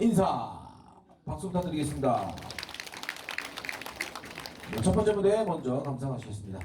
인사 박수 부탁드리겠습니다. 네, 첫 번째 무대 먼저 감상하시겠습니다.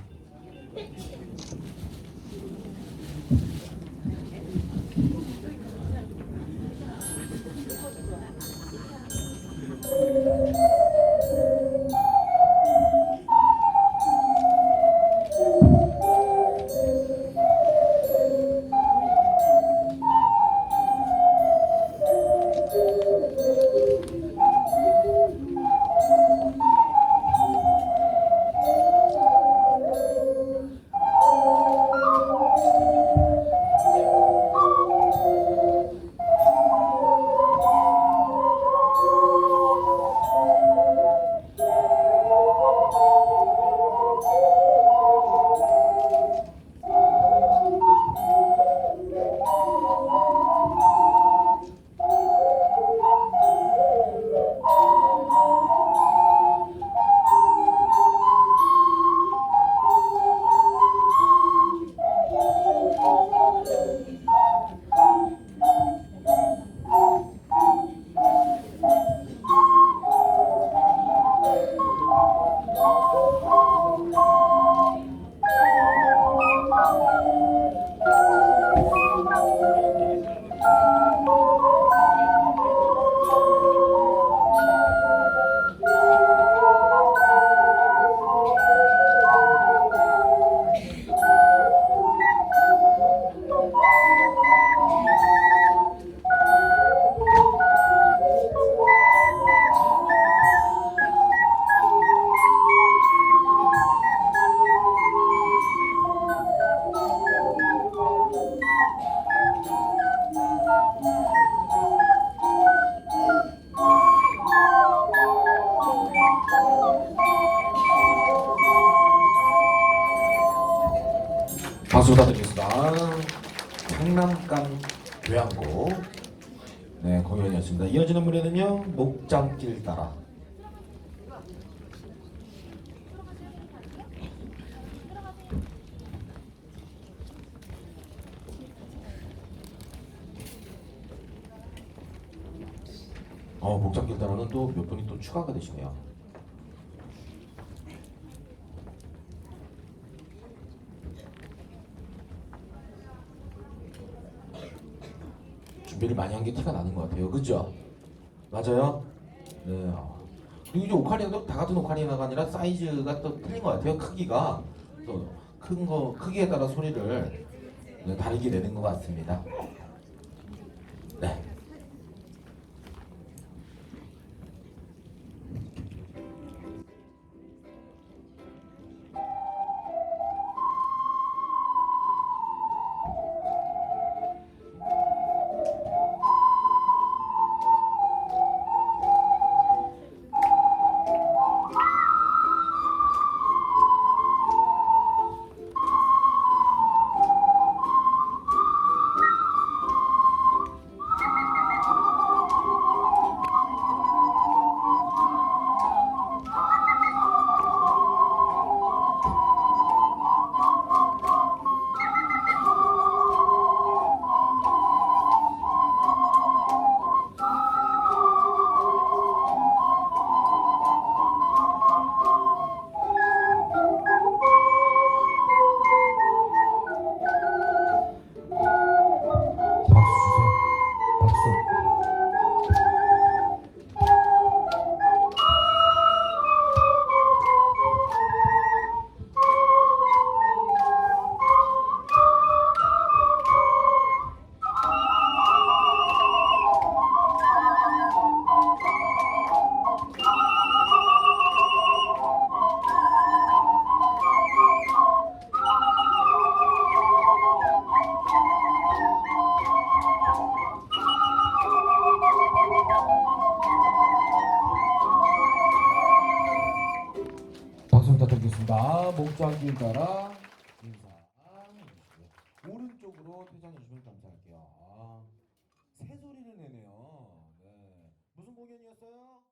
박수 부탁드리겠습니다. 강남간 교향곡 네 공연이었습니다. 이어지는 무대는요 목장길 따라 어 목장길 따라는 또 몇 분이 또 추가가 되시네요. 준비를 많이 한 게 티가 나는 것 같아요. 그죠? 맞아요? 네. 이제 오카리나도 다 같은 오카리나가 아니라 사이즈가 또 틀린 것 같아요. 크기가 또 큰 거 크기에 따라 소리를 네, 다르게 내는 것 같습니다. 네. 부탁드리겠습니다. 목장길 따라 인사. 오른쪽으로 퇴장해 주시면 감사할게요. 아, 새 소리를 내네요. 네. 무슨 공연이었어요?